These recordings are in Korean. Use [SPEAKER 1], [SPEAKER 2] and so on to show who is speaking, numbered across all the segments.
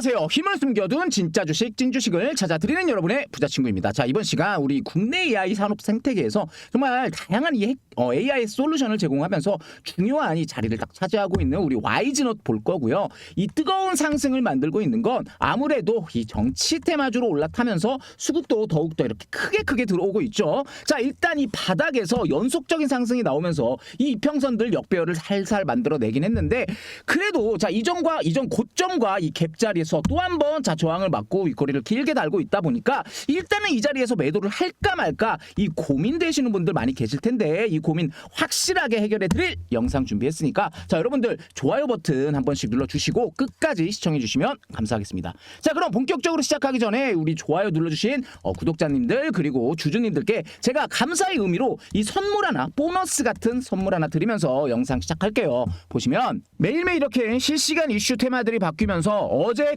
[SPEAKER 1] 안녕하세요. 힘을 숨겨둔 진짜 주식, 찐 주식을 찾아드리는 여러분의 부자 친구입니다. 자, 이번 시간 우리 국내 AI 산업 생태계에서 정말 다양한 이 핵- 어, AI 솔루션을 제공하면서 중요한 이 자리를 딱 차지하고 있는 우리 와이즈넛 볼 거고요. 이 뜨거운 상승을 만들고 있는 건 아무래도 이 정치 테마주로 올라타면서 수급도 더욱더 이렇게 크게 크게 들어오고 있죠. 자, 일단 이 바닥에서 연속적인 상승이 나오면서 이 이평선들 역배열을 살살 만들어내긴 했는데 그래도 자 이전과 이전 고점과 이 갭 자리에 서 또 한 번 자 저항을 맞고 윗거리를 길게 달고 있다 보니까 일단은 이 자리에서 매도를 할까 말까 이 고민되시는 분들 많이 계실 텐데 이 고민 확실하게 해결해 드릴 영상 준비했으니까 자 여러분들 좋아요 버튼 한 번씩 눌러 주시고 끝까지 시청해 주시면 감사하겠습니다. 자 그럼 본격적으로 시작하기 전에 우리 좋아요 눌러 주신 어, 구독자님들 그리고 주주님들께 제가 감사의 의미로 이 선물 하나 보너스 같은 선물 하나 드리면서 영상 시작할게요. 보시면 매일매일 이렇게 실시간 이슈 테마들이 바뀌면서 어제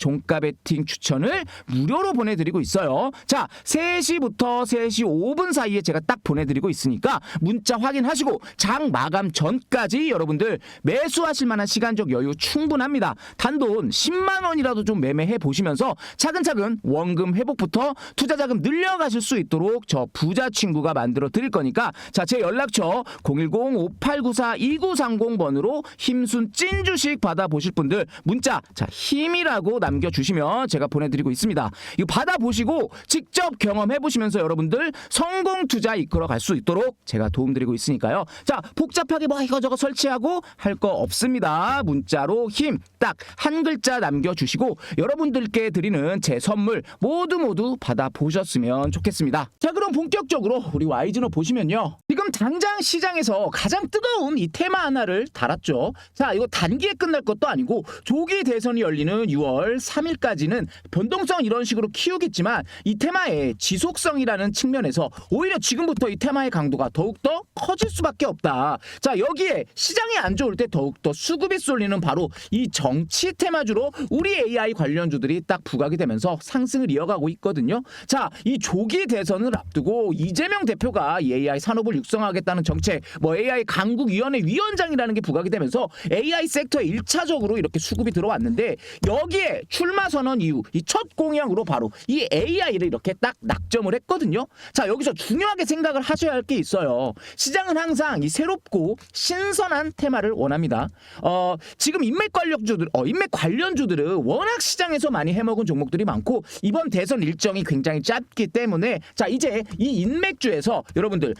[SPEAKER 1] 종가 베팅 추천을 무료로 보내드리고 있어요. 자, 3시부터 3시 5분 사이에 제가 딱 보내드리고 있으니까 문자 확인하시고 장 마감 전까지 여러분들 매수하실 만한 시간적 여유 충분합니다. 단돈 10만 원이라도 좀 매매해 보시면서 차근차근 원금 회복부터 투자 자금 늘려가실 수 있도록 저 부자 친구가 만들어 드릴 거니까 자 제 연락처 010-5894-2930번으로 힘순 찐 주식 받아 보실 분들 문자 자 힘이라고 남겨주시면 제가 보내드리고 있습니다. 이거 받아 보시고 직접 경험해 보시면서 여러분들 성공 투자 이끌어 갈 수 있도록 제가 도움드리고 있으니까요. 자 복잡하게 뭐 이거저거 설치하고 할 거 없습니다. 문자로 힘 딱 한 글자 남겨주시고 여러분들께 드리는 제 선물 모두 모두 받아 보셨으면 좋겠습니다. 자 그럼 본격적으로 우리 와이즈너 보시면요. 지금 당장 시장에서 가장 뜨거운 이 테마 하나를 달았죠. 자 이거 단기에 끝날 것도 아니고 조기 대선이 열리는 6월 3일까지는 변동성 이런 식으로 키우겠지만 이 테마의 지속성이라는 측면에서 오히려 지금부터 이 테마의 강도가 더욱더 커질 수밖에 없다. 자 여기에 시장이 안 좋을 때 더욱더 수급이 쏠리는 바로 이 정치 테마주로 우리 AI 관련주들이 딱 부각이 되면서 상승을 이어가고 있거든요. 자 이 조기 대선을 앞두고 이재명 대표가 이 AI 산업을 육성하겠다는 정책, 뭐 AI 강국위원회 위원장이라는 게 부각이 되면서 AI 섹터에 일차적으로 이렇게 수급이 들어왔는데 여기에 출마 선언 이후 이 첫 공약으로 바로 이 AI를 이렇게 딱 낙점을 했거든요. 자 여기서 중요하게 생각을 하셔야 할 게 있어요. 시장은 항상 이 새롭고 신선한 테마를 원합니다. 어 지금 인맥 관련주들, 어 인맥 관련주들은 워낙 시장에서 많이 해먹은 종목들이 많고 이번 대선 일정이 굉장히 짧기 때문에 자 이제 이 인맥주에서 여러분들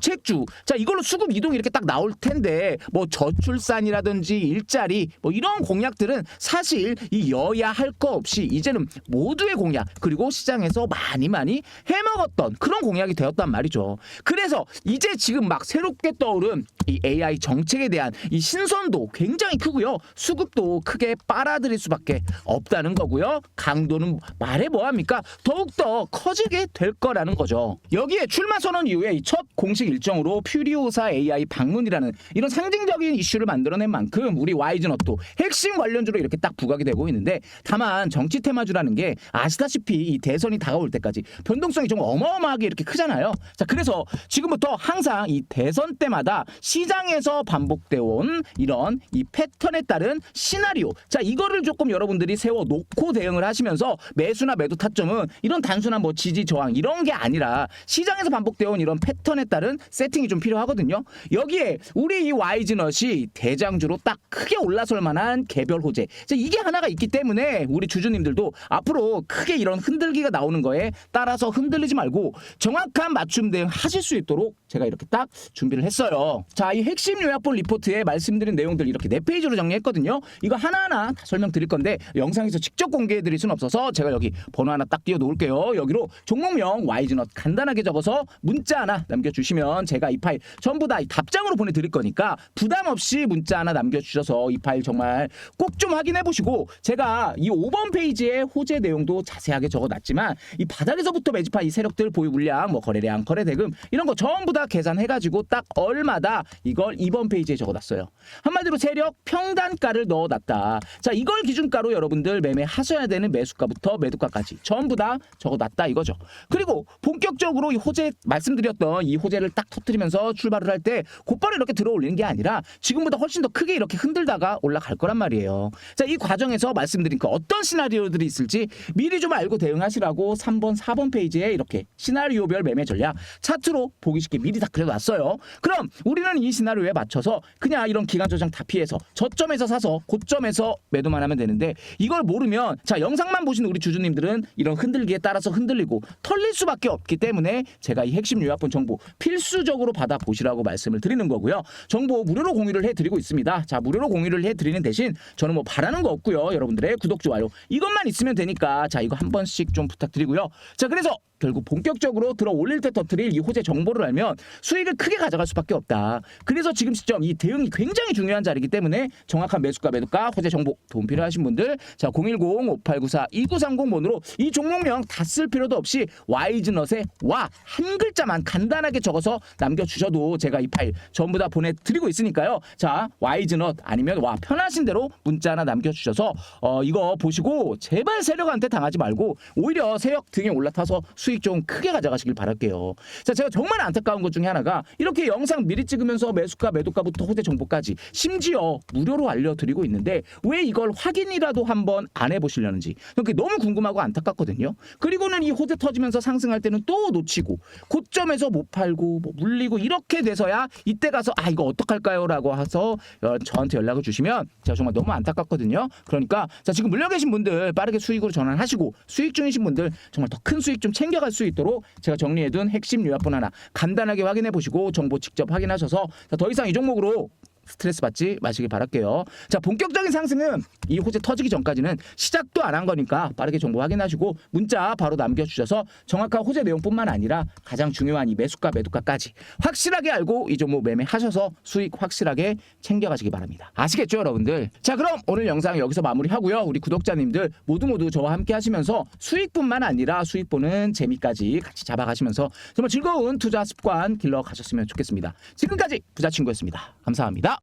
[SPEAKER 1] 정책주, 자 이걸로 수급 이동이 이렇게 딱 나올 텐데 뭐 저출산이라든지 일자리 뭐 이런 공약들은 사실 이 여야 할 거 없이 이제는 모두의 공약 그리고 시장에서 많이 많이 해먹었던 그런 공약이 되었단 말이죠. 그래서 이제 지금 막 새롭게 떠오른 이 AI 정책에 대한 이 신선도 굉장히 크고요. 수급도 크게 빨아들일 수밖에 없다는 거고요. 강도는 말해 뭐합니까? 더욱더 커지게 될 거라는 거죠. 여기에 출마 선언 이후에 이첫 공식 일정으로 퓨리오사 AI 방문이라는 이런 상징적인 이슈를 만들어낸 만큼 우리 와이즈넛도 핵심 관련주로 이렇게 딱 부각이 되고 있는데 다만 정치 테마주라는 게 아시다시피 이 대선이 다가올 때까지 변동성이 좀 어마어마하게 이렇게 크잖아요. 자 그래서 지금부터 항상 이 대선 때마다 시장에서 반복되어 온 이런 이 패턴에 따른 시나리오 자 이거를 조금 여러분들이 세워 놓고 대응을 하시면서 매수나 매도 타점은 이런 단순한 뭐 지지 저항 이런 게 아니라 시장에서 반복되어 온 이런 패턴에 따른 세팅이 좀 필요하거든요. 여기에 우리 이 와이즈넛이 대장주로 딱 크게 올라설 만한 개별 호재 자, 이게 하나가 있기 때문에 우리 주주님들도 앞으로 크게 이런 흔들기가 나오는 거에 따라서 흔들리지 말고 정확한 맞춤 대응 하실 수 있도록 제가 이렇게 딱 준비를 했어요. 자, 이 핵심 요약본 리포트에 말씀드린 내용들 이렇게 네 페이지로 정리했거든요. 이거 하나하나 다 설명드릴 건데 영상에서 직접 공개해 드릴 수는 없어서 제가 여기 번호 하나 딱 띄워 놓을게요. 여기로 종목명 YG넛 간단하게 적어서 문자 하나 남겨 주시면 제가 이 파일 전부 다이 답장으로 보내드릴 거니까 부담 없이 문자 하나 남겨주셔서 이 파일 정말 꼭 좀 확인해 보시고 제가 이 5번 페이지에 호재 내용도 자세하게 적어놨지만 이 바닥에서부터 매집한 이 세력들 보유 물량 뭐 거래량 거래 대금 이런 거 전부 다 계산해가지고 딱 얼마다 이걸 2번 페이지에 적어놨어요. 한마디로 세력 평단가를 넣어놨다. 자 이걸 기준가로 여러분들 매매하셔야 되는 매수가부터 매도가까지 전부 다 적어놨다 이거죠. 그리고 본격적으로 이 호재 말씀드렸던 이 호재를 딱 터뜨리면서 출발을 할 때 곧바로 이렇게 들어 올리는 게 아니라 지금보다 훨씬 더 크게 이렇게 흔들다가 올라갈 거란 말이에요. 자 이 과정에서 말씀드린 그 어떤 시나리오들이 있을지 미리 좀 알고 대응하시라고 3번, 4번 페이지에 이렇게 시나리오별 매매 전략 차트로 보기 쉽게 미리 다 그려놨어요. 그럼 우리는 이 시나리오에 맞춰서 그냥 이런 기간 조정 다 피해서 저점에서 사서 고점에서 매도만 하면 되는데 이걸 모르면 자 영상만 보시는 우리 주주님들은 이런 흔들기에 따라서 흔들리고 털릴 수밖에 없기 때문에 제가 이 핵심 요약본 정보 필수 적으로 받아 보시라고 말씀을 드리는 거고요. 정보 무료로 공유를 해드리고 있습니다. 자 무료로 공유를 해드리는 대신 저는 뭐 바라는 거 없고요. 여러분들의 구독 좋아요 이것만 있으면 되니까 자 이거 한 번씩 좀 부탁드리고요. 자 그래서 결국 본격적으로 들어 올릴 때 터트릴 이 호재 정보를 알면 수익을 크게 가져갈 수밖에 없다. 그래서 지금 시점 이 대응이 굉장히 중요한 자리이기 때문에 정확한 매수가 매도가 호재 정보 도움 필요하신 분들 자 010-5894-2930번으로 이 종목명 다 쓸 필요도 없이 와이즈넛에 와한 글자만 간단하게 적어서 남겨주셔도 제가 이 파일 전부 다 보내드리고 있으니까요. 자 와이즈넛 아니면 와 편하신 대로 문자 하나 남겨주셔서 어 이거 보시고 제발 세력한테 당하지 말고 오히려 세력 등에 올라타서 수익 좀 크게 가져가시길 바랄게요. 자, 제가 정말 안타까운 것 중에 하나가 이렇게 영상 미리 찍으면서 매수가, 매도가부터 호재 정보까지 심지어 무료로 알려드리고 있는데 왜 이걸 확인이라도 한번 안 해보시려는지 그게 너무 궁금하고 안타깝거든요. 그리고는 이 호재 터지면서 상승할 때는 또 놓치고 고점에서 못 팔고 뭐 물리고 이렇게 돼서야 이때 가서 아 이거 어떡할까요라고 해서 어, 저한테 연락을 주시면 제가 정말 너무 안타깝거든요. 그러니까 자 지금 물려 계신 분들 빠르게 수익으로 전환하시고 수익 중이신 분들 정말 더 큰 수익 좀 챙겨 갈 수 있도록 제가 정리해둔 핵심 요약본 하나 간단하게 확인해 보시고 정보 직접 확인하셔서 자, 더 이상 이 종목으로 스트레스 받지 마시길 바랄게요. 자, 본격적인 상승은 이 호재 터지기 전까지는 시작도 안 한 거니까 빠르게 정보 확인하시고 문자 바로 남겨주셔서 정확한 호재 내용뿐만 아니라 가장 중요한 이 매수가 매도가까지 확실하게 알고 이 종목 매매하셔서 수익 확실하게 챙겨가시기 바랍니다. 아시겠죠, 여러분들? 자, 그럼 오늘 영상 여기서 마무리하고요. 우리 구독자님들 모두 모두 저와 함께 하시면서 수익뿐만 아니라 수익 보는 재미까지 같이 잡아가시면서 정말 즐거운 투자 습관 길러 가셨으면 좋겠습니다. 지금까지 부자친구였습니다. 감사합니다.